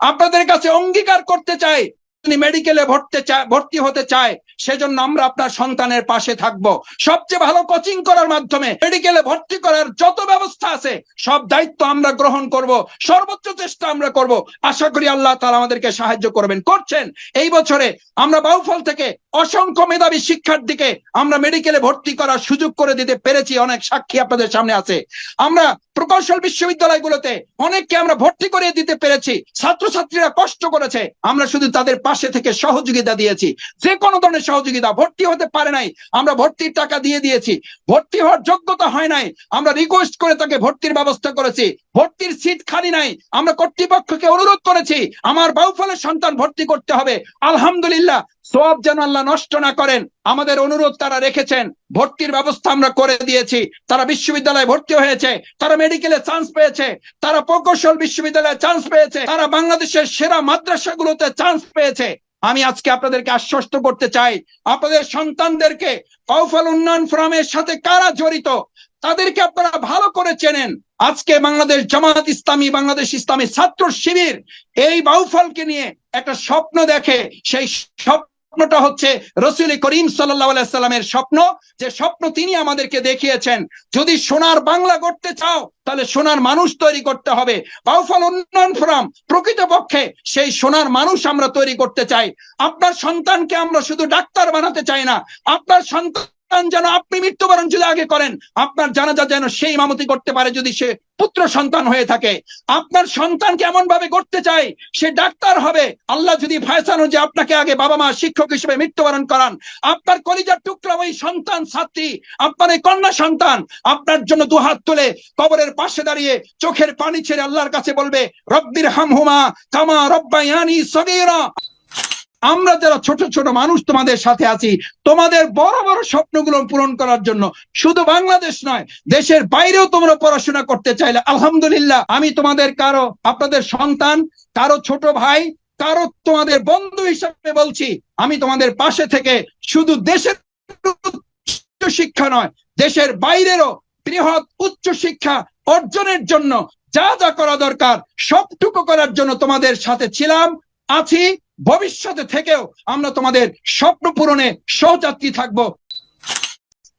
আপনাদের কাছে অঙ্গীকার করতে চাই। তিনি মেডিকেলে ভর্তি ভর্তি হতে চায় সেজন্য আমরা আপনার সন্তানের পাশে থাকব। সবচেয়ে ভালো কোচিং করার মাধ্যমে মেডিকেলে ভর্তি করার যত ব্যবস্থা আছে, সব দায়িত্ব আমরা গ্রহণ করব, সর্বোচ্চ চেষ্টা আমরা করব। আশা করি আল্লাহ তাআলা আমাদেরকে সাহায্য করবেন। করছেন, এই বছরে আমরা বাউফল থেকে অসংখ্য মেধাবী শিক্ষার্থীকে আমরা মেডিকেলে ভর্তি করার সুযোগ করে দিতে পেরেছি। অনেক সাক্ষী আপনাদের সামনে আছে। আমরা প্রকৌশল বিশ্ববিদ্যালয়গুলোতে অনেককে আমরা ভর্তি করে দিতে পেরেছি। ছাত্রছাত্রীরা কষ্ট করেছে। আমরা শুধু তাদের পাশে থেকে সহযোগিতা দিয়েছি। যে কোনো ধরনের সহযোগিতা, ভর্তি হতে পারে নাই, আমরা ভর্তির টাকা দিয়ে দিয়েছি। ভর্তি হওয়ার যোগ্যতা হয় নাই, আমরা রিকোয়েস্ট করে তাকে ভর্তির ব্যবস্থা করেছি। ভর্তির সিট খালি নাই, আমরা কর্তৃপক্ষকে অনুরোধ করেছি, আমার বাউফলের সন্তান ভর্তি করতে হবে। আলহামদুলিল্লাহ সব যেন আল্লাহ নষ্ট না করেন, আমাদের অনুরোধ তারা রেখেছেন, ভর্তির ব্যবস্থা আমরা করে দিয়েছি। তারা বিশ্ববিদ্যালয়ে ভর্তি হয়েছে, তারা মেডিকেলে চান্স পেয়েছে, তারা প্রকৌশল বিশ্ববিদ্যালয়ে চান্স পেয়েছে, তারা বাংলাদেশের সেরা মাদ্রাসাগুলোতে চান্স পেয়েছে। আমি আজকে আপনাদেরকে আশ্বস্ত করতে চাই, আপনাদের সন্তানদেরকে কৌফল উন্নয়ন ফোরামের সাথে কারা জড়িত? তাদেরকে আপনারা ভালো করে চেনেন। আজকে বাংলাদেশ জামাত ইসলামী, বাংলাদেশ ইসলামী ছাত্র শিবির এই বাউফলকে নিয়ে একটা স্বপ্ন দেখে, সেই স্বপ্নটা হচ্ছে রসুল করিম সাল্লামের স্বপ্ন, যে স্বপ্ন তিনি আমাদেরকে দেখিয়েছেন। যদি সোনার বাংলা করতে চাও, তাহলে সোনার মানুষ তৈরি করতে হবে। বাউফল উন্নয়ন ফোরাম প্রকৃতপক্ষে সেই সোনার মানুষ আমরা তৈরি করতে চাই। আপনার সন্তানকে আমরা শুধু ডাক্তার বানাতে চাই না, আপনার সন্তান যেন আপনি মৃত্যুবরণ যদি আগে করেন, আপনার জানাজা যেন সেই মামতি করতে পারে যদি সে পুত্র সন্তান হয়ে থাকে। আপনার সন্তানকে এমন ভাবে করতে চাই, সে ডাক্তার হবে। আল্লাহ যদি ফায়সানো যে আপনাকে আগে বাবা মা শিক্ষক হিসেবে মৃত্যুবরণ করান, আপনার কলিজার টুকরা ওই সন্তান ছাত্রী, আপনার কন্যা সন্তান, আপনার জন্য দুহাত তুলে কবরের পাশে দাঁড়িয়ে চোখের পানি ছেড়ে আল্লাহর কাছে বলবে রব্বির হামহুমা কামা রব্বায়ানি সগীরা। আমরা যারা ছোট ছোট মানুষ তোমাদের সাথে আছি, তোমাদের বড় বড় স্বপ্নগুলো পূরণ করার জন্য শুধু বাংলাদেশ নয়, দেশের বাইরেও তোমরা পড়াশোনা করতে চাইলে, আলহামদুলিল্লাহ, আমি তোমাদের কারও, আপনাদের সন্তান, কারও ছোট ভাই, কারও তোমাদের বন্ধু হিসাবে বলছি, আমি তোমাদের পাশে থেকে শুধু দেশের শিক্ষা নয়, দেশের বাইরেরও বৃহৎ উচ্চ শিক্ষা অর্জনের জন্য যা যা করা দরকার, সবটুকু করার জন্য তোমাদের সাথে ছিলাম, আছি ভবিষ্যতে থেকেও আমরা তোমাদের স্বপ্ন পূরণে সহযাত্রী থাকব।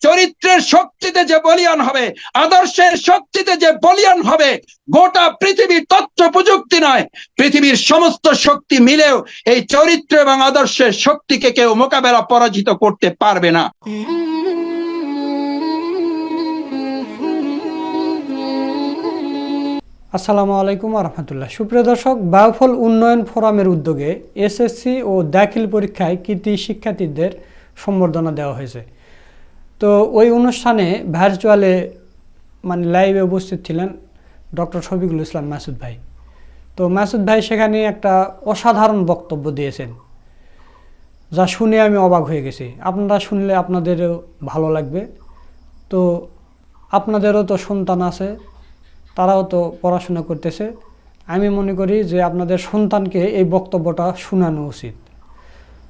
চরিত্রের শক্তিতে যে বলিয়ান হবে, আদর্শের শক্তিতে যে বলিয়ান হবে, গোটা পৃথিবীর তথ্য প্রযুক্তি নয়। পৃথিবীর সমস্ত শক্তি মিলেও এই চরিত্র এবং আদর্শের শক্তিকে কেউ মোকাবেলা পরাজিত করতে পারবে না। আসসালামু আলাইকুম রহমতুল্লাহ সুপ্রিয় দর্শক, বায়োফল উন্নয়ন ফোরামের উদ্যোগে এসএসসি ও দাখিল পরীক্ষায় কৃতি শিক্ষার্থীদের সম্বর্ধনা দেওয়া হয়েছে। তো ওই অনুষ্ঠানে ভার্চুয়ালে মানে লাইভে উপস্থিত ছিলেন ডক্টর শফিকুল ইসলাম মাসুদ ভাই। তো মাসুদ ভাই সেখানে একটা অসাধারণ বক্তব্য দিয়েছেন, যা শুনে আমি অবাক হয়ে গেছি। আপনারা শুনলে আপনাদেরও ভালো লাগবে। তো আপনাদেরও তো সন্তান আছে তারাও তো পড়াশোনা করতেছে। আমি মনে করি যে আপনাদের সন্তানকে এই বক্তব্যটা শোনানো উচিত।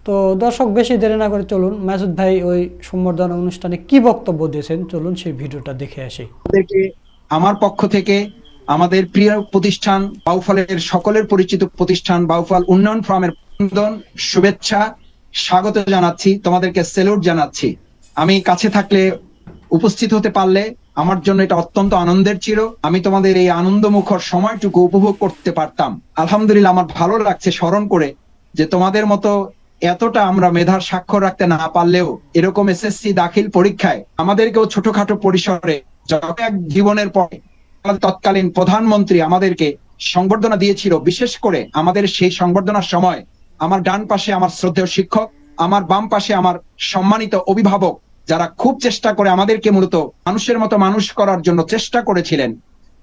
তো দর্শক, বেশি দেরি না করে চলুন, মাসুদ ভাই ওই সম্বর্ধনা অনুষ্ঠানে কি বক্তব্য দিয়েছেন? চলুন সেই ভিডিওটা দেখে আসি। আমার পক্ষ থেকে আমাদের প্রিয় প্রতিষ্ঠান বাউফলের সকলের পরিচিত প্রতিষ্ঠান বাউফল উন্নয়ন ফোরামের শুভেচ্ছা, স্বাগত জানাচ্ছি। তোমাদেরকে সেলুট জানাচ্ছি। আমি কাছে থাকলে, উপস্থিত হতে পারলে আমার জন্য এটা অত্যন্ত আনন্দের ছিল। আমি তোমাদের এই আনন্দমুখর সময়টুকু উপভোগ করতে পারতাম। আলহামদুলিল্লাহ, আমার ভালো লাগছে স্মরণ করে যে তোমাদের মতো এতটা আমরা মেধার স্বাক্ষর রাখতে না পারলেও এরকম এসএসসি দাখিল পরীক্ষায় আমাদেরকেও ছোটখাটো পরিসরে এক জীবনের পরে তৎকালীন প্রধানমন্ত্রী আমাদেরকে সংবর্ধনা দিয়েছিল, বিশেষ করে আমাদের সেই সংবর্ধনার সময় আমার ডান পাশে আমার শ্রদ্ধেয় শিক্ষক, আমার বাম পাশে আমার সম্মানিত অভিভাবক যারা খুব চেষ্টা করে আমাদেরকে মূলত মানুষের মতো মানুষ করার জন্য চেষ্টা করেছিলেন,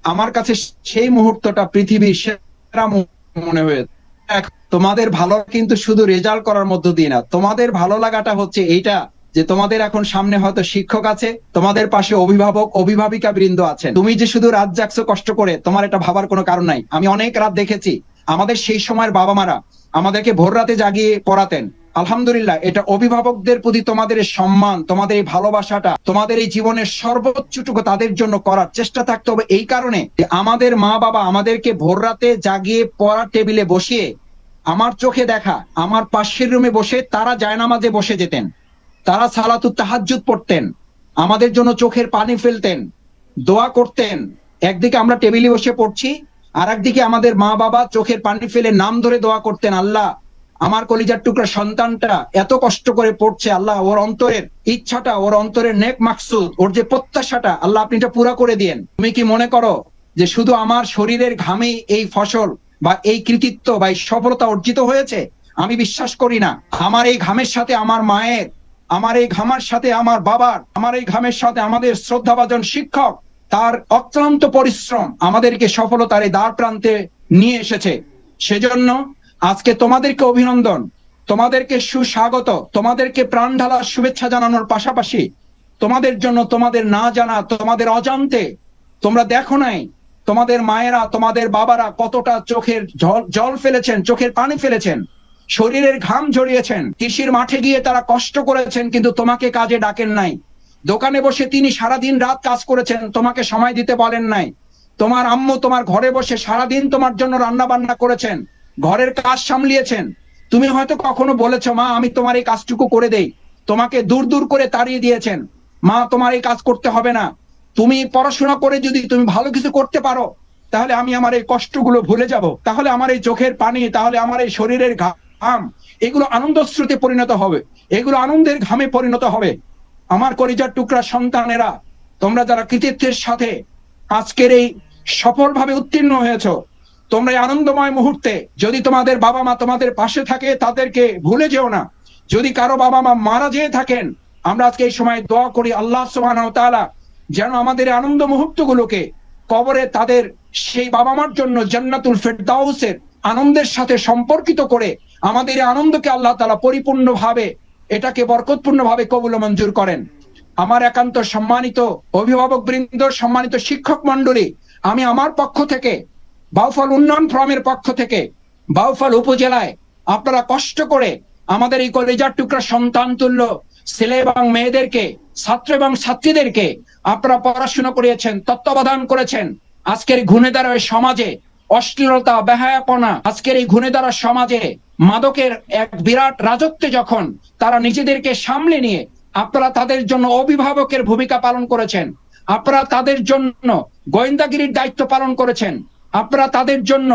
আমার কাছে সেই মুহূর্তটা পৃথিবীর সেরা মনে হয়েছে তোমাদের ভালো কিন্তু শুধু রেজাল্ট করার মধ্য দিয়ে না, তোমাদের ভালো লাগাটা হচ্ছে এইটা যে তোমাদের এখন সামনে হয়তো শিক্ষক আছে, তোমাদের পাশে অভিভাবক, অভিভাবিকা বৃন্দ আছেন। তুমি যে শুধু রাত জাগছো কষ্ট করে, তোমার এটা ভাবার কোনো কারণ নাই। আমি অনেক রাত দেখেছি, আমাদের সেই সময়ের বাবা মারা আমাদেরকে ভোর রাতে জাগিয়ে পড়াতেন। আলহামদুলিল্লাহ, এটা অভিভাবকদের প্রতি তোমাদের সম্মান, তোমাদের এই ভালোবাসাটা, তোমাদের এই জীবনের সর্বোচ্চটুকু তাদের জন্য করার চেষ্টা থাকতে হবে। এই কারণে আমাদের মা বাবা আমাদেরকে ভোর রাতে জাগিয়ে পড়ার টেবিলে বসিয়ে আমার চোখে দেখা, আমার পাশের রুমে বসে তারা জায়নামাজে বসে যেতেন, তারা সালাতু তাহাজ্জুদ পড়তেন, আমাদের জন্য চোখের পানি ফেলতেন, দোয়া করতেন। একদিকে আমরা টেবিলে বসে পড়ছি আর একদিকে আমাদের মা বাবা চোখের পানি ফেলে নাম ধরে দোয়া করতেন, আল্লাহ আমার কলিজার টুকরা সন্তানটা এত কষ্ট করে পড়ছে, আল্লাহ, ওর অন্তরের ইচ্ছাটা, ওর অন্তরের নেক মাকসুদ, ওর যে প্রত্যাশাটা, আল্লাহ, আপনি এটা পুরা করে দিয়েন। তুমি কি মনে করো যে শুধু আমার শরীরের ঘামেই এই ফসল বা এই কৃতিত্ব বা এই সফলতা অর্জিত হয়েছে? আমি বিশ্বাস করি না। আমার এই ঘামের সাথে আমার মায়ের, আমার এই ঘামার সাথে আমার বাবার, আমার এই ঘামের সাথে আমাদের শ্রদ্ধাভাজন শিক্ষক, তার অক্লান্ত পরিশ্রম আমাদেরকে সফলতার এই দ্বার প্রান্তে নিয়ে এসেছে। সেজন্য আজকে তোমাদেরকে অভিনন্দন। তোমাদেরকে সুস্বাগত। তোমাদেরকে প্রাণ ঢালার শুভেচ্ছা জানানোর পাশাপাশি তোমাদের জন্য তোমাদের না জানা, তোমাদের অজান্তে তোমরা দেখো নাই তোমাদের মায়েরা, তোমাদের বাবারা কতটা চোখের জল ফেলেছেন, চোখের পানি ফেলেছেন, শরীরের ঘাম ঝরিয়েছেন কৃষির মাঠে গিয়ে তারা কষ্ট করেছেন কিন্তু তোমাকে কাজে ডাকেন নাই। দোকানে বসে তিনি সারাদিন রাত কাজ করেছেন, তোমাকে সময় দিতে বলেন নাই। তোমার আম্মু তোমার ঘরে বসে সারাদিন তোমার জন্য রান্না বান্না করেছেন। ঘরের কাজ সামলিয়েছেন। তুমি হয়তো কখনো বলেছ, মা, আমি তোমার এই কাজটুকু করে দেই। তোমাকে দূর দূর করে তাড়িয়ে দিয়েছেন। মা, তোমার এই কাজ করতে হবে না। তুমি পড়াশোনা করে যদি তুমি ভালো কিছু করতে পারো, তাহলে আমি আমার এই কষ্টগুলো ভুলে যাব। তাহলে আমার এই চোখের পানি, তাহলে আমার এই শরীরের ঘাম, এগুলো আনন্দ পরিণত হবে। এগুলো আনন্দের ঘামে পরিণত হবে। আমার করিজার টুকরা সন্তানেরা, তোমরা যারা কৃতিত্বের সাথে আজকের এই সফলভাবে উত্তীর্ণ হয়েছো তোমরা এই আনন্দময় মুহূর্তে যদি তোমাদের বাবা মা তোমাদের পাশে থাকে, তাদেরকে ভুলে যেও না। যদি কারও বাবা মা মারা যেয়ে থাকেন, আমরা আজকে এই সময় দোয়া করি আল্লাহ তাআলা যেন আমাদের আনন্দ মুহূর্তগুলোকে কবরে তাদের সেই বাবা মার জন্য জান্নাতুল ফেরদাউসের আনন্দের সাথে সম্পর্কিত করে আমাদের আনন্দকে আল্লাহ তাআলা পরিপূর্ণভাবে, এটাকে বরকতপূর্ণভাবে কবুল মঞ্জুর করেন। আমার একান্ত সম্মানিত অভিভাবক বৃন্দ সম্মানিত শিক্ষক মন্ডলী আমি আমার পক্ষ থেকে বাউফল উন্নয়ন ফ্রমের পক্ষ থেকে বাউফল উপজেলায় আপনারা কষ্ট করে আমাদের এই কলেজার টুকরা সন্তান তুল্য ছেলে এবং মেয়েদেরকে, ছাত্র এবং ছাত্রীদেরকে আপনারা পড়াশোনা করিয়েছেন, তত্ত্বাবধান করেছেন। আজকের ঘুণে দ্বারা সমাজে অশ্লীলতা, বেহায়াপনা, আজকের এই ঘুণে দ্বারা সমাজে মাদকের এক বিরাট রাজত্বে যখন তারা নিজেদেরকে সামলে নিয়ে আপনারা তাদের জন্য অভিভাবকের ভূমিকা পালন করেছেন, আপনারা তাদের জন্য গোয়েন্দাগিরির দায়িত্ব পালন করেছেন আপনারা তাদের জন্য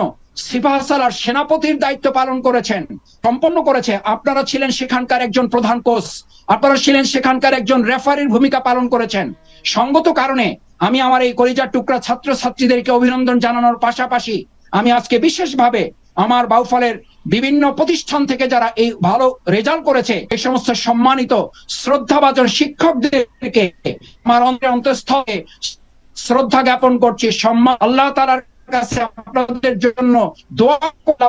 সিপাহাসালার সেনাপতির দায়িত্ব পালন করেছেন, সম্পন্ন করেছে। আপনারা ছিলেন সেখানকার একজন প্রধান কোচ, আপনারা ছিলেন সেখানকার একজন রেফারির ভূমিকা পালন করেছেন। সঙ্গত কারণে আমি আমার এই কলিজার টুকরা ছাত্র ছাত্রীদেরকে অভিনন্দন জানানোর পাশাপাশি আমি আজকে বিশেষভাবে আমার বাউফলের বিভিন্ন প্রতিষ্ঠান থেকে যারা এই ভালো রেজাল্ট করেছে, এই সমস্ত সম্মানিত, শ্রদ্ধাভাজন শিক্ষকদেরকে আমার অন্তরে অন্তঃস্থলে শ্রদ্ধা জ্ঞাপন করছি। সম্মান আল্লাহ তালার কাছে আপনাদের জন্য দোয়া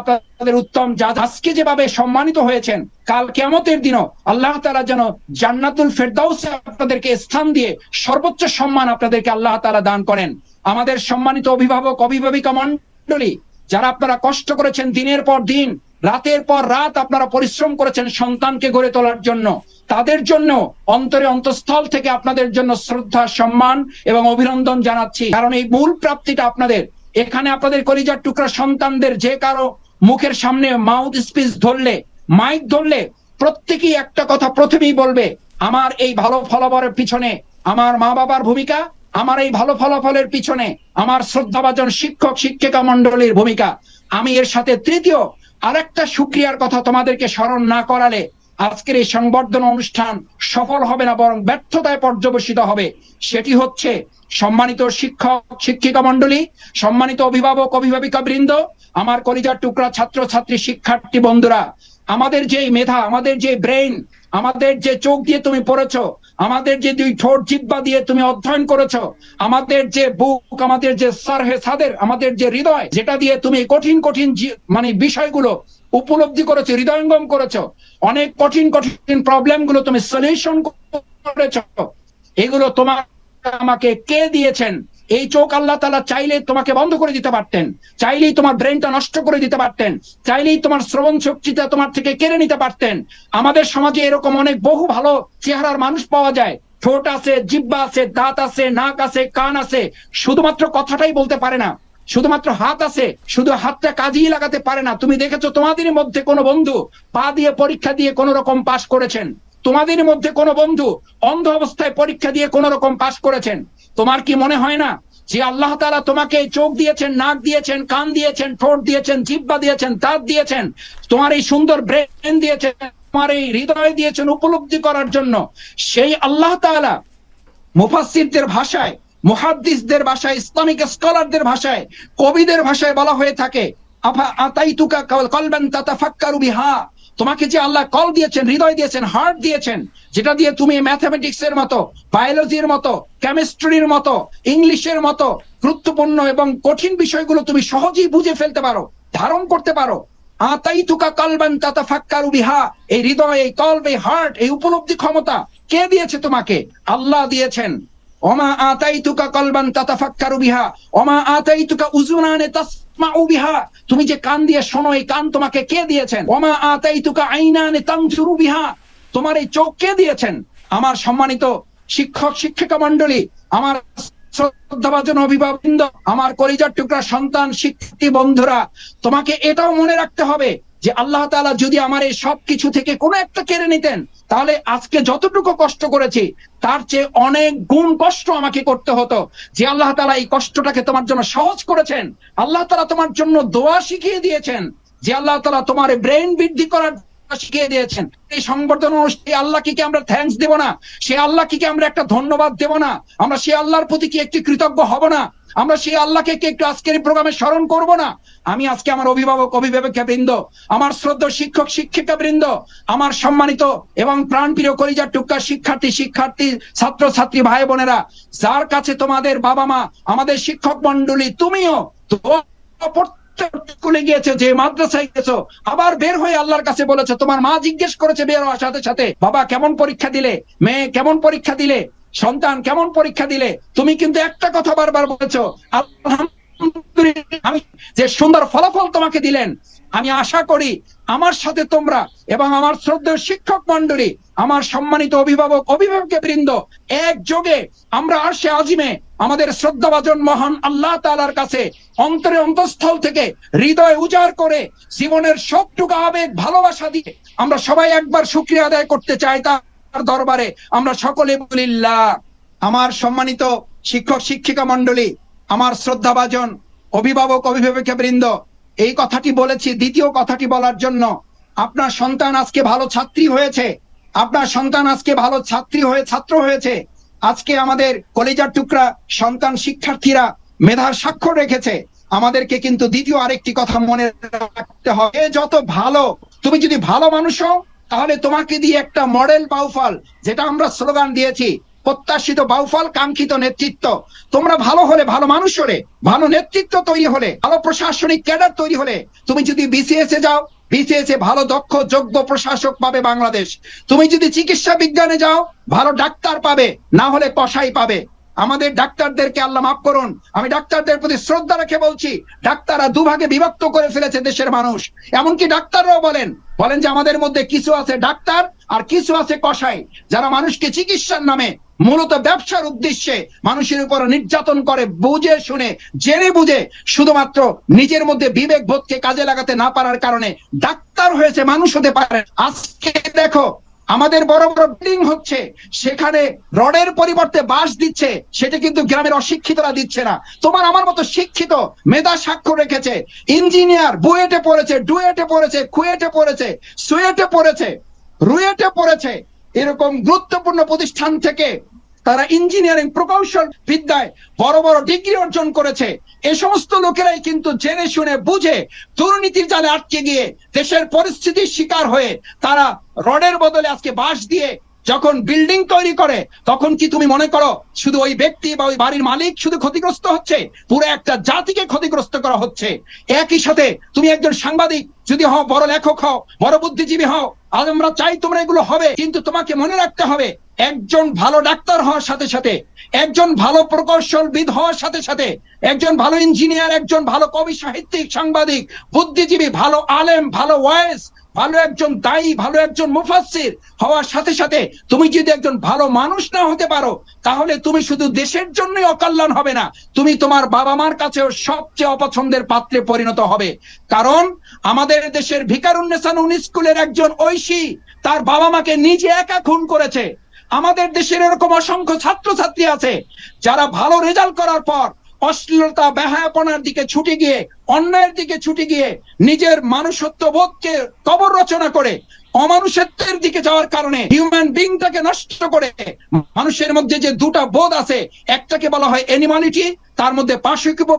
আপনাদের উত্তম আজকে যেভাবে সম্মানিত হয়েছেন, কাল কেমতের দিনও আল্লাহ তালা যেন জান্নাতুল ফেরদাউসে আপনাদেরকে স্থান দিয়ে সর্বোচ্চ সম্মান আপনাদেরকে আল্লাহ তালা দান করেন। আমাদের সম্মানিত অভিভাবক, অভিভাবিকা মন্ডলী যারা আপনারা কষ্ট করেছেন দিনের পর দিন, রাতের পর রাত আপনারা পরিশ্রম করেছেন সন্তানকে গড়ে তোলার জন্য, তাদের জন্য অন্তরে অন্তঃস্থল থেকে আপনাদের জন্য শ্রদ্ধা, সম্মান এবং অভিনন্দন জানাচ্ছি। কারণ এই মূল প্রাপ্তিটা আপনাদের এখানে আপনাদের কলিজার টুকরা সন্তানদের যে কারও মুখের সামনে মাউথ স্পিচ ধরলে মাইক ধরলে, প্রত্যেকেই একটা কথা প্রথমেই বলবে, আমার এই ভালো ফলাফলের পিছনে আমার মা বাবার ভূমিকা, আমার এই ভালো ফলাফলের পিছনে আমার শ্রদ্ধাভাজন শিক্ষক, শিক্ষিকা মন্ডলীর ভূমিকা। আমি এর সাথে তৃতীয় আরেকটা সুক্রিয়ার কথা তোমাদেরকে স্মরণ না করালে আজকের এই সংবর্ধনা অনুষ্ঠান সফল হবে না, বরং ব্যর্থতায় পর্যবসিত হবে। সেটি হচ্ছে সম্মানিত শিক্ষক, শিক্ষিকা মন্ডলী সম্মানিত অভিভাবক, অভিভাবিকা বৃন্দ, আমার কলিজার টুকরা ছাত্র ছাত্রী শিক্ষার্থী বন্ধুরা। আমাদের যে মেধা, আমাদের যে ব্রেইন, আমাদের যে চোখ দিয়ে তুমি পড়েছো আমাদের যে দুই ঠোঁট জিব্বা দিয়ে তুমি অধ্যয়ন করেছ, আমাদের যে বুক, আমাদের যে সারহে সাদের, আমাদের যে হৃদয়, যেটা দিয়ে তুমি কঠিন কঠিন মানে বিষয়গুলো উপলব্ধি করেছ, হৃদয়ঙ্গম করেছ, অনেক কঠিন কঠিন প্রবলেমগুলো তুমি সলিউশন করেছ, এগুলো তোমার আমাকে কে দিয়েছেন? এই চোখ আল্লাহ তালা চাইলে তোমাকে বন্ধ করে দিতে পারতেন, চাইলেই তোমার ব্রেনটা নষ্ট করে দিতে পারতেন, চাইলেই তোমার শ্রবণ শক্তিটা তোমার থেকে কেড়ে নিতে পারতেন। আমাদের সমাজে এরকম অনেক বহু ভালো চেহারার মানুষ পাওয়া যায়। ঠোঁট আছে জিব্বা আছে, দাঁত আছে, নাক আছে, কান আছে, শুধুমাত্র কথাটাই বলতে পারে না। শুধুমাত্র হাত আছে, শুধু হাতটা কাজেই লাগাতে পারে না। তুমি দেখেছ তোমাদের মধ্যে কোনো বন্ধু পা দিয়ে পরীক্ষা দিয়ে কোন রকম পাশ করেছেন? তোমাদের মধ্যে কোনো বন্ধু অন্ধ অবস্থায় পরীক্ষা দিয়ে কোন রকম পাশ করেছেন? তোমার কি মনে হয় না যে আল্লাহ তাআলা তোমাকে চোখ দিয়েছেন, নাক দিয়েছেন, কান দিয়েছেন, ঠোঁট দিয়েছেন জিব্বা দিয়েছেন, দাঁত দিয়েছেন, তোমার এই সুন্দর ব্রেন দিয়েছেন, তোমার এই হৃদয় দিয়েছেন উপলব্ধি করার জন্য সেই আল্লাহ তাআলা মুফাসসিরদের ভাষায়, মুহাদ্দিসদের ভাষায়, ইসলামিক স্কলারদের ভাষায়, কবিদের ভাষায় বলা হয়ে থাকে, আফা আতাইতুকা কলবান তাতাফাক্কারু বিহা। তোমাকে যে আল্লাহ কল দিয়েছেন, হৃদয় দিয়েছেন হার্ট দিয়েছেন, যেটা দিয়ে তুমি ম্যাথমেটিক্স এর মতো বায়োলজির মতো কেমিস্ট্রির মতো ইংলিশের মতো গুরুত্বপূর্ণ এবং কঠিন বিষয়গুলো তুমি সহজেই বুঝে ফেলতে পারো, ধারণ করতে পারো। বিহা, এই হৃদয়, এই এই হার্ট এই উপলব্ধি ক্ষমতা কে দিয়েছে তোমাকে? আল্লাহ দিয়েছেন। ওমা আতাইতুকা কলবান তাতাফাক্কারু বিহা, ওমা আতাইতুকা উজুনানে তুমি যে কান দিয়ে শোনো, এই কান তোমাকে কে দিয়েছেন? ওমা আতাইতুকা আইনানে তানজুরু বিহা তোমার এই চোখ কে দিয়েছেন? আমার সম্মানিত শিক্ষক, শিক্ষিকা মন্ডলী আমার শ্রদ্ধাভাজন অভিভাবকবৃন্দ, আমার কলিজার টুকরা সন্তান শিক্ষার্থী বন্ধুরা, তোমাকে এটাও মনে রাখতে হবে যে আল্লাহ তাআলা যদি আমার এই সব কিছু থেকে কোনো একটা কেড়ে নিতেন, তাহলে আজকে যতটুকু কষ্ট করেছি, তার চেয়ে অনেক গুণ কষ্ট আমাকে করতে হতো। যে আল্লাহ তাআলা এই কষ্টটাকে তোমার জন্য সহজ করেছেন, আল্লাহ তালা তোমার জন্য দোয়া শিখিয়ে দিয়েছেন, যে আল্লাহ তালা তোমার ব্রেন বৃদ্ধি করার শিখিয়ে দিয়েছেন। এই সংবর্ধন অনুষ্ঠানে আল্লাহকে কি আমরা থ্যাঙ্কস দেব না? সে আল্লাহকে কি আমরা একটা ধন্যবাদ দেব না? আমরা সেই আল্লাহর প্রতি কি একটি কৃতজ্ঞ হব না? আমরা সেই আল্লাহকে কি একটু আজকের প্রোগ্রামে স্মরণ করব না? আমি আজকে আমার অভিভাবক অভিভাবক বৃন্দ আমার শ্রদ্ধা শিক্ষক শিক্ষিকা বৃন্দ আমার সম্মানিত এবং প্রাণপ্রিয় কলিজার টুকা শিক্ষার্থী শিক্ষার্থী ছাত্র ছাত্রী ভাই বোনেরা যার কাছে তোমাদের বাবা মা, আমাদের শিক্ষক মন্ডলী তুমিও স্কুলে গিয়েছে, যে মাদ্রাসায় গেছো, আবার বের হয়ে আল্লাহর কাছে বলেছে, তোমার মা জিজ্ঞেস করেছে বের হওয়ার সাথে সাথে, বাবা কেমন পরীক্ষা দিলে? মেয়ে কেমন পরীক্ষা দিলে? সন্তান কেমন পরীক্ষা দিলে? তুমি কিন্তু একটা কথা বারবার বলেছ আমি যে সুন্দর ফলাফল তোমাকে দিলেন, আমি আশা করি আমার সাথে তোমরা এবং আমার শ্রদ্ধেয় শিক্ষক মন্ডলী আমার সম্মানিত অভিভাবক অভিভাবক বৃন্দ একযোগে আমরা আরশে আজিমে আমাদের শ্রদ্ধাভাজন মহান আল্লাহ তাআলার কাছে অন্তরে অন্তঃস্থল থেকে হৃদয় উজাড় করে জীবনের সবটুকু আবেগ, ভালোবাসা দিয়ে আমরা সবাই একবার শুক্রিয়া আদায় করতে চাই। তার দরবারে আমরা সকলে বলিল্লাহ আমার সম্মানিত শিক্ষক, শিক্ষিকা মন্ডলী আমার শ্রদ্ধাভাজন, অভিভাবক অভিভাবক বৃন্দ এই কথাটি বলেছি দ্বিতীয় কথাটি বলার জন্য, আপনার সন্তান আজকে ভালো ছাত্রী হয়েছে, আপনার সন্তান আজকে ভালো ছাত্রী হয়ে, ছাত্র হয়েছে, আজকে আমাদের কলেজার টুকরা সন্তান শিক্ষার্থীরা মেধার স্বাক্ষর রেখেছে, আমাদেরকে কিন্তু দ্বিতীয় আরেকটি কথা মনে রাখতে হবে যত ভালো, তুমি যদি ভালো মানুষ হও তাহলে তোমাকে দিয়ে একটা মডেল বাউফল, যেটা আমরা স্লোগান দিয়েছি, প্রত্যাশিত বাউফল কাঙ্ক্ষিত নেতৃত্ব। তোমরা ভালো হলে ভালো মানুষ হলে, ভালো নেতৃত্ব তৈরি হলে, ভালো প্রশাসনিক ক্যাডার তৈরি হলে, তুমি যদি বিসিএস এ যাও বিসিএস এ ভালো দক্ষ, যোগ্য প্রশাসক পাবে বাংলাদেশ। তুমি যদি চিকিৎসা বিজ্ঞানে যাও, ভালো ডাক্তার পাবে, না হলে কসাই পাবে। আমাদের ডাক্তারদেরকে আল্লাহ মাফ করুন। আমি ডাক্তারদের প্রতি শ্রদ্ধা রেখে বলছি, ডাক্তাররা দুভাগে বিভক্ত করে ফেলেছে দেশের মানুষ। এমনকি ডাক্তাররাও বলেন বলেন যে আমাদের মধ্যে কিছু আছে ডাক্তার আর কিছু আছে কসাই, যারা মানুষকে চিকিৎসার নামে মূলত ব্যবসার উদ্দেশ্যে মানুষের উপর নির্যাতন করে, বুঝে শুনে, জেনে বুঝে শুধুমাত্র নিজের মধ্যে বিবেক বোধকে কাজে লাগাতে না পারার কারণে ডাক্তার হয়েছে, মানুষ হতে পারে আজকে দেখো আমাদের বড় বড় বিল্ডিং হচ্ছে, সেখানে রডের পরিবর্তে বাঁশ দিচ্ছে, সেটা কিন্তু গ্রামের অশিক্ষিতরা দিচ্ছে না। তোমার আমার মতো শিক্ষিত মেধা স্বাক্ষর রেখেছে, ইঞ্জিনিয়ার বুয়েটে পড়েছে, ডুয়েটে পড়েছে, কুয়েটে পড়েছে, সুয়েটে পড়েছে, রুয়েটে পড়েছে, এরকম গুরুত্বপূর্ণ প্রতিষ্ঠান থেকে তারা ইঞ্জিনিয়ারিং প্রকৌশল বিদ্যায় বড় বড় ডিগ্রি অর্জন করেছে। এ সমস্ত লোকেরাই কিন্তু জেনে শুনে বুঝে দুর্নীতির জালে আটকে গিয়ে দেশের পরিস্থিতির শিকার হয়ে তারা রডের বদলে আজকে বাঁশ দিয়ে যখন বিল্ডিং তৈরি করে, তখন কি তুমি মনে করো শুধু ওই ব্যক্তি বা ওই বাড়ির মালিক শুধু ক্ষতিগ্রস্ত হচ্ছে? পুরো একটা জাতিকে ক্ষতিগ্রস্ত করা হচ্ছে। একই সাথে তুমি একজন সাংবাদিক, যদি হও বড় লেখক হও, বড় বুদ্ধিজীবী হও, আজ আমরা চাই তোমরা এগুলো হবে, কিন্তু তোমাকে মনে রাখতে হবে একজন ভালো ডাক্তার হওয়ার সাথে সাথে, একজন ভালো প্রকৌশলবিদ হওয়ার সাথে সাথে, একজন ভালো ইঞ্জিনিয়ার, একজন ভালো কবি, সাহিত্যিক, সাংবাদিক, বুদ্ধিজীবী, ভালো আলেম, ভালো ওয়েস ভালো একজন দায়ী, ভালো একজন মুফাসসির হওয়ার সাথে সাথে তুমি যদি একজন ভালো মানুষ না হতে পারো, তাহলে তুমি শুধু দেশের জন্যই অকল্যাণ হবে না, তুমি তোমার বাবা মার কাছেও সবচেয়ে অপছন্দের পাত্রে পরিণত হবে। কারণ আমাদের দেশের ভিকার ভিকারুন্নেসানুন স্কুলের একজন ঐশী, তার বাবা মাকে নিজে একা খুন করেছে। আমাদের দেশের এরকম অসংখ্য ছাত্রছাত্রী আছে যারা ভালো রেজাল্ট করার পর অশ্লীলতা, বেহায়াপনার দিকে ছুটে গিয়ে, অন্যায়ের দিকে ছুটে গিয়ে নিজের মানুষত্ব বোধকে কবর রচনা করে অমানুষত্বের দিকে যাওয়ার কারণে হিউম্যান বিংটাকে নষ্ট করে মানুষের মধ্যে যে দুটা বোধ আছে, একটাকে বলা হয় এনিমালিটি তার মধ্যে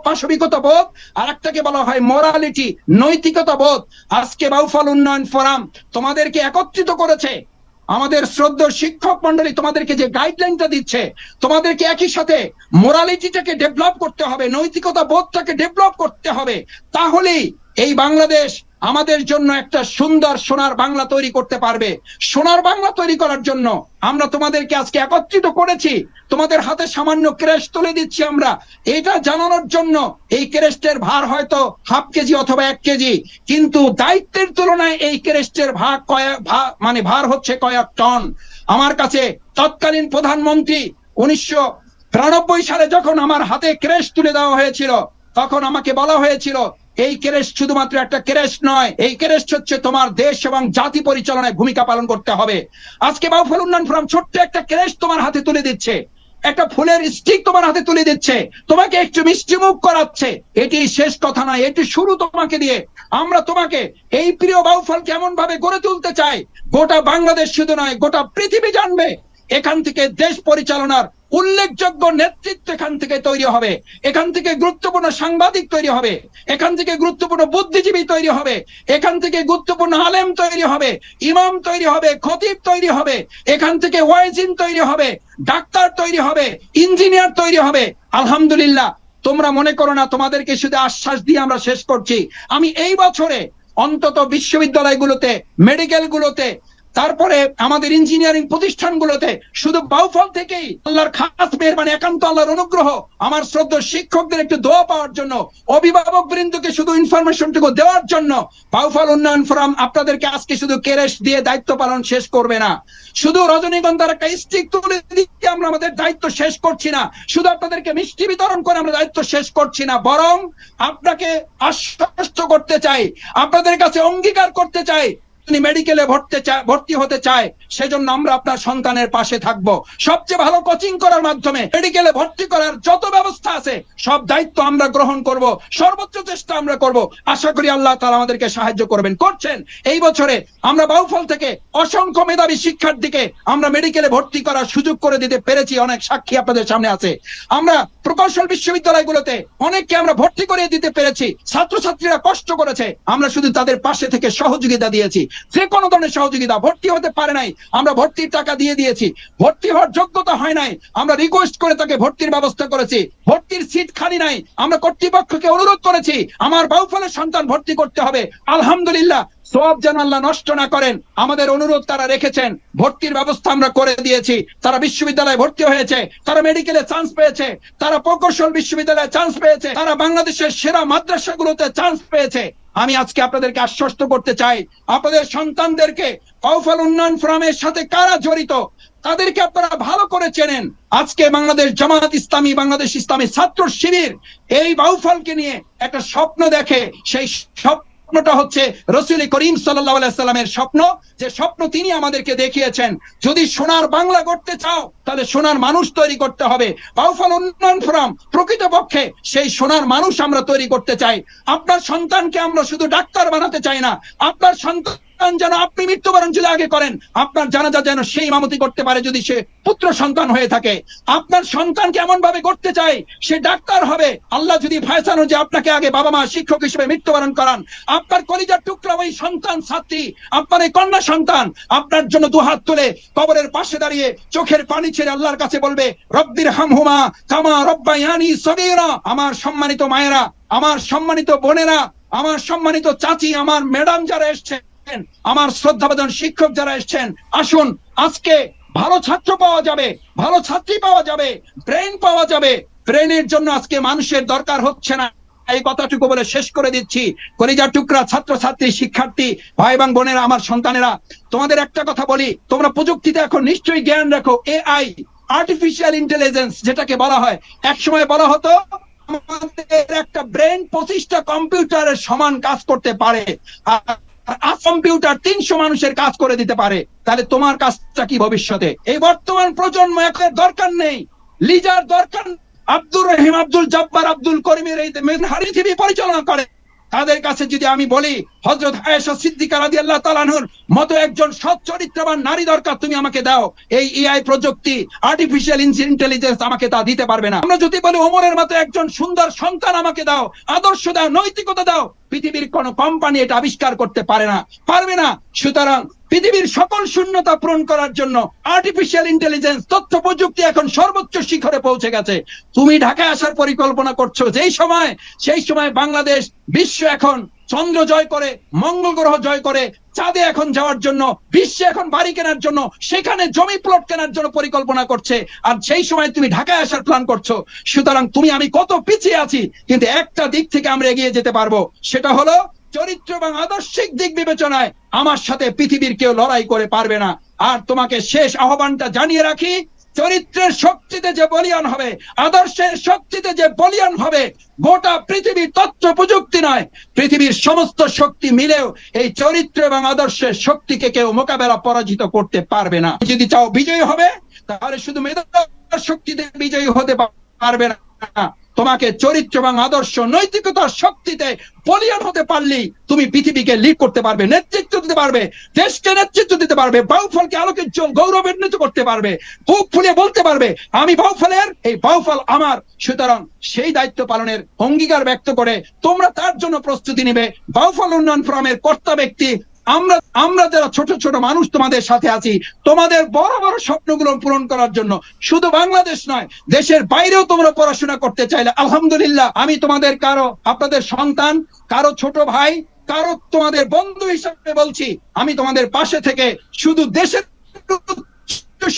পাশবিকতা বোধ, আর একটাকে বলা হয় মরালিটি নৈতিকতা বোধ। আজকে বাউফল উন্নয়ন ফোরাম তোমাদেরকে একত্রিত করেছে আমাদের শ্রদ্ধ শিক্ষক মন্ডলী তোমাদেরকে যে গাইডলাইনটা দিচ্ছে, তোমাদেরকে একই সাথে মোরালিটিটাকে ডেভেলপ করতে হবে, নৈতিকতা বোধটাকে ডেভেলপ করতে হবে। তাহলেই এই বাংলাদেশ আমাদের জন্য একটা সুন্দর সোনার বাংলা তৈরি করতে পারবে। সোনার বাংলা তৈরি করার জন্য আমরা তোমাদেরকে আজকে একত্রিত করেছি। তোমাদের হাতে সামান্য ক্রেশ তুলে দিচ্ছি আমরা। এটা জানানোর জন্য এই ক্রেস্টের ভার হয়তো হাফ কেজি অথবা এক কেজি, কিন্তু দায়িত্বের তুলনায় এই ক্রেস্টের ভাগ কয়েক মানে ভার হচ্ছে কয়েক টন। আমার কাছে তৎকালীন প্রধানমন্ত্রী উনিশশো তিরানব্বই সালে যখন আমার হাতে ক্রেশ তুলে দেওয়া হয়েছিল, তখন আমাকে বলা হয়েছিল এই ক্রেশ শুধুমাত্র একটা ক্রেশ নয়, এই ক্রেশ হচ্ছে তোমার দেশ এবং জাতি পরিচালনায় ভূমিকা পালন করতে হবে। আজকে বাউফল উন্নয়ন ফোরাম ছোট্ট একটা ক্রেশ তোমার হাতে তুলে দিচ্ছে। একটা ফুলের স্টিক তোমার হাতে তুলে দিচ্ছে। তোমাকে একটু মিষ্টি মুখ করাচ্ছে। এটি শেষ কথা নয়, এটি শুরু তোমাকে দিয়ে। আমরা তোমাকে এই প্রিয় বাউফল কেমন ভাবে গড়ে তুলতে চাই, গোটা বাংলাদেশ শুধু নয়, গোটা পৃথিবী জানবে। এখান থেকে দেশ পরিচালনার উল্লেখযোগ্য নেতৃত্ব এখান থেকে তৈরি হবে। এখান থেকে গুরুত্বপূর্ণ সাংবাদিক তৈরি হবে। এখান থেকে গুরুত্বপূর্ণ বুদ্ধিজীবী তৈরি হবে। এখান থেকে গুরুত্বপূর্ণ আলেম তৈরি হবে। ইমাম তৈরি হবে, খতিব তৈরি হবে। এখান থেকে ওয়াইজিন তৈরি হবে, ডাক্তার তৈরি হবে, ইঞ্জিনিয়ার তৈরি হবে। আলহামদুলিল্লাহ, তোমরা মনে করো না, তোমাদেরকে শুধু আশ্বাস দিয়ে আমরা শেষ করছি। আমি এই বছরে অন্তত বিশ্ববিদ্যালয়গুলোতে মেডিকেল গুলোতে তারপরে আমাদের ইঞ্জিনিয়ারিং প্রতিষ্ঠানগুলোতে শুধু বাউফল থেকেই আল্লাহর খাস মেহরবানি, একান্ত আল্লাহর অনুগ্রহ, আমার শ্রদ্ধ শিক্ষকদের একটু দোয়া পাওয়ার জন্য, অভিভাবক বৃন্দকে শুধু ইনফরমেশনটুকু দেওয়ার জন্য, বাউফল উন্নয়ন ফোরাম আপনাদেরকে আজকে শুধু কেরেশ দিয়ে দায়িত্ব পালন শেষ করবে না। শুধু রজনীগন্ধার একটা স্টিক তুলে দিয়ে আমরা আমাদের দায়িত্ব শেষ করছি না, শুধু আপনাদেরকে মিষ্টি বিতরণ করে আমরা দায়িত্ব শেষ করছি না, বরং আপনাকে আশ্বস্ত করতে চাই, আপনাদের কাছে অঙ্গীকার করতে চাই তিনি মেডিকেলে ভর্তি ভর্তি হতে চায়, সেজন্য আমরা আপনার সন্তানের পাশে থাকব। সবচেয়ে ভালো কোচিং করার মাধ্যমে মেডিকেলে ভর্তি করার যত ব্যবস্থা আছে, সব দায়িত্ব আমরা গ্রহণ করব, সর্বোচ্চ চেষ্টা আমরা করব। আশা করি আল্লাহ তাআলা আমাদেরকে সাহায্য করবেন। করছেন, এই বছরে আমরা বাউফল থেকে অসংখ্য মেধাবী শিক্ষার্থীকে আমরা মেডিকেলে ভর্তি করার সুযোগ করে দিতে পেরেছি। অনেক সাক্ষী আপনাদের সামনে আছে। আমরা প্রকৌশল বিশ্ববিদ্যালয়গুলোতে অনেককে আমরা ভর্তি করে দিতে পেরেছি। ছাত্রছাত্রীরা কষ্ট করেছে। আমরা শুধু তাদের পাশে থেকে সহযোগিতা দিয়েছি। যে কোনো ধরনের সহযোগিতা, ভর্তি হতে পারে নাই, আমরা ভর্তির টাকা দিয়ে দিয়েছি। ভর্তি হওয়ার যোগ্যতা হয় নাই, আমরা রিকোয়েস্ট করে তাকে ভর্তির ব্যবস্থা করেছি। ভর্তির সিট খালি নাই, আমরা কর্তৃপক্ষকে অনুরোধ করেছি, আমার বাউফলের সন্তান ভর্তি করতে হবে। আলহামদুলিল্লাহ সব যেন আল্লাহ নষ্ট না করেন, আমাদের অনুরোধ তারা রেখেছেন, ভর্তির ব্যবস্থা আমরা করে দিয়েছি, তারা বিশ্ববিদ্যালয়ে ভর্তি হয়েছে, তারা মেডিকেলে চান্স পেয়েছে, তারা প্রকৌশল বিশ্ববিদ্যালয়ে চান্স পেয়েছে, তারা বাংলাদেশের সেরা মাদ্রাসাগুলোতে চান্স পেয়েছে। আমি আজকে আপনাদেরকে আশ্বস্ত করতে চাই, আপনাদের সন্তানদেরকে কৌফল উন্নয়ন ফোরামের সাথে কারা জড়িত? তাদেরকে আপনারা ভালো করে চেনেন। আজকে বাংলাদেশ জামাত ইসলামী, বাংলাদেশ ইসলামী ছাত্র শিবির এই বাউফলকে নিয়ে একটা স্বপ্ন দেখে, সেই স্বপ্নটা হচ্ছে রসুল করিম সাল্লামের স্বপ্ন, যে স্বপ্ন তিনি আমাদেরকে দেখিয়েছেন। যদি সোনার বাংলা করতে চাও, তাহলে সোনার মানুষ তৈরি করতে হবে। আউফাল উন্নয়ন ফোরাম প্রকৃতপক্ষে সেই সোনার মানুষ আমরা তৈরি করতে চাই। আপনার সন্তানকে আমরা শুধু ডাক্তার বানাতে চাই না, আপনার সন্তান যেন আপনি মৃত্যুবরণ যদি আগে করেন। আপনার জানাজা যেন সেই ইমামতি করতে পারে যদি সে পুত্র সন্তান হয়ে থাকে। আপনার সন্তানকে এমন ভাবে করতে চাই সে ডাক্তার হবে। আল্লাহ যদি ফায়সানো যে আপনাকে আগে বাবা মা শিক্ষক হিসেবে মৃত্যুবরণ করান। আপনার কলিজার টুকরা ওই সন্তান, ছাত্রী, আপনার এই কন্যা সন্তান, আপনার জন্য দুহাত তুলে কবরের পাশে দাঁড়িয়ে চোখের পানি ছেড়ে আল্লাহর কাছে বলবে, রব্বির হামহুমা কামা রব্বায়ানি সগীরা। আমার সম্মানিত মায়েরা, আমার সম্মানিত বোনেরা, আমার সম্মানিত চাচি, আমার ম্যাডাম যারা এসছে আমার শ্রদ্ধাবাদন শিক্ষক যারা এসছেন, আসুন, আজকে ভালো ছাত্র পাওয়া যাবে, ভালো ছাত্রী পাওয়া যাবে, ব্রেন পাওয়া যাবে। ব্রেনের জন্য আজকে মানুষের দরকার হচ্ছে না। এই কথাটুকু বলে শেষ করে দিচ্ছি। কলিজার টুকরা ছাত্র ছাত্রী শিক্ষার্থী ভাই এবং বোনেরা, আমার সন্তানেরা, তোমাদের একটা কথা বলি, তোমরা প্রযুক্তিতে এখন নিশ্চয়ই জ্ঞান রাখো। এআই আর্টিফিশিয়াল ইন্টেলিজেন্স যেটাকে বলা হয় এক সময় বলা হতো, আমাদের একটা ব্রেন পঁচিশটা কম্পিউটারের সমান কাজ করতে পারে। আর কম্পিউটার তিনশো মানুষের কাজ করে দিতে পারে। তাহলে তোমার কাজটা কি ভবিষ্যতে? এই বর্তমান প্রজন্ম এখন দরকার নেই। লিজার দরকার আব্দুর রহিম, আব্দুল জব্বার, আব্দুল করিমের এই পরিচালনা করে। তাদের কাছে যদি আমি বলি হজরত আয়েশা সিদ্দিকা রাদিয়াল্লাহু তাআলার মতো একজন সৎ চরিত্রবান নারী দরকার তুমি আমাকে দাও। এই এআই প্রযুক্তি আর্টিফিশিয়াল ইন্টেলিজেন্স আমাকে তা দিতে পারবে না। আমরা যদি বলি ওমরের মতো একজন সুন্দর সন্তান আমাকে দাও, আদর্শ দাও, নৈতিকতা দাও, পৃথিবীর কোন কোম্পানি এটা আবিষ্কার করতে পারে না। পারবে না। সুতরাং পৃথিবীর সকল শূন্যতা পূরণ করার জন্য আর্টিফিশিয়াল ইন্টেলিজেন্স তথ্য প্রযুক্তি এখন সর্বোচ্চ শিখরে পৌঁছে গেছে। তুমি ঢাকায় আসার পরিকল্পনা করছ। যেই সময়, সেই সময় বাংলাদেশ, বিশ্ব এখন চন্দ্র জয় করে, মঙ্গল গ্রহ জয় করে, চাঁদে এখন যাওয়ার জন্য, বিশ্বে এখন বাড়ি কেনার জন্য, সেখানে জমি প্লট কেনার জন্য পরিকল্পনা করছে। আর সেই সময় তুমি ঢাকায় আসার প্ল্যান করছ। সুতরাং তুমি, আমি কত পিছিয়ে আছি, কিন্তু একটা দিক থেকে আমরা এগিয়ে যেতে পারব। সেটা হলো, চরিত্র এবং আদর্শিক দিক বিবেচনায় আমার সাথে পৃথিবীর কেউ লড়াই করে পারবে না। আর তোমাকে শেষ আহ্বানটা জানিয়ে রাখি চরিত্রের শক্তিতে যে বলিয়ান হবে, আদর্শের শক্তিতে যে বলিয়ান হবে, গোটা পৃথিবীর তথ্য প্রযুক্তি নয়। পৃথিবীর সমস্ত শক্তি মিলেও এই চরিত্র এবং আদর্শের শক্তিকে কেউ মোকাবেলা পরাজিত করতে পারবে না। যদি চাও বিজয়ী হবে, তাহলে শুধু মেধার শক্তিতে বিজয়ী হতে পারবে না। তোমাকে চরিত্র এবং আদর্শ, নৈতিকতার শক্তিতে বলিয়ান হতে পারলেই তুমি পৃথিবীকে লিড করতে পারবে, নেতৃত্ব দিতে পারবে, দেশকে নেতৃত্ব দিতে পারবে, বাউফলকে আলোকের জল গৌরবান্বিত করতে পারবে, বুক ফুলিয়ে বলতে পারবে, আমি বাউফলের, এই বাউফল আমার। সুতরাং সেই দায়িত্ব পালনের অঙ্গীকার ব্যক্ত করে তোমরা তার জন্য প্রস্তুতি নেবে। বাউফল উন্নয়ন ফোরামের কর্তা ব্যক্তি আমরা আমরা যারা ছোট ছোট মানুষ তোমাদের সাথে আছি, তোমাদের বড় বড় স্বপ্নগুলো পূরণ করার জন্য শুধু বাংলাদেশ নয়, দেশের বাইরেও তোমরা পড়াশোনা করতে চাইলে, আলহামদুলিল্লাহ, আমি তোমাদের কারও, আপনাদের সন্তান, কারও ছোট ভাই, কারও তোমাদের বন্ধু হিসাবে বলছি, আমি তোমাদের পাশে থেকে শুধু দেশের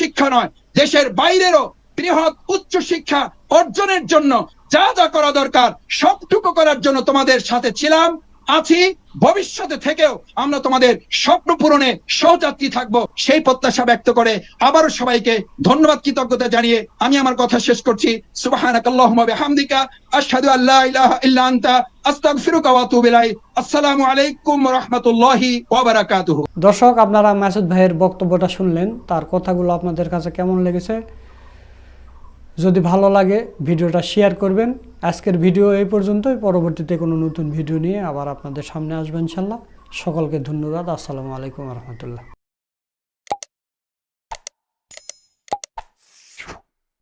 শিক্ষা নয়, দেশের বাইরেরও বৃহৎ উচ্চ শিক্ষা অর্জনের জন্য যা যা করা দরকার, সবটুকু করার জন্য তোমাদের সাথে ছিলাম। আছি, ভবিষ্যতে থেকেও আমরা তোমাদের স্বপ্ন পূরণে সহযাত্রী থাকব। সেই প্রত্যাশা ব্যক্ত করে আবারও সবাইকে ধন্যবাদ, কৃতজ্ঞতা জানিয়ে আমি আমার কথা শেষ করছি। দর্শক, আপনারা মাসুদ ভাইয়ের বক্তব্যটা শুনলেন, তার কথাগুলো আপনাদের কাছে কেমন লেগেছে? যদি ভালো লাগে, ভিডিওটা শেয়ার করবেন। আজকের ভিডিও এই পর্যন্তই। পরবর্তীতে কোনো নতুন ভিডিও নিয়ে আবার আপনাদের সামনে আসবেন ইনশাল্লাহ। সকলকে ধন্যবাদ। আসসালামু আলাইকুম রহমতুল্লাহ।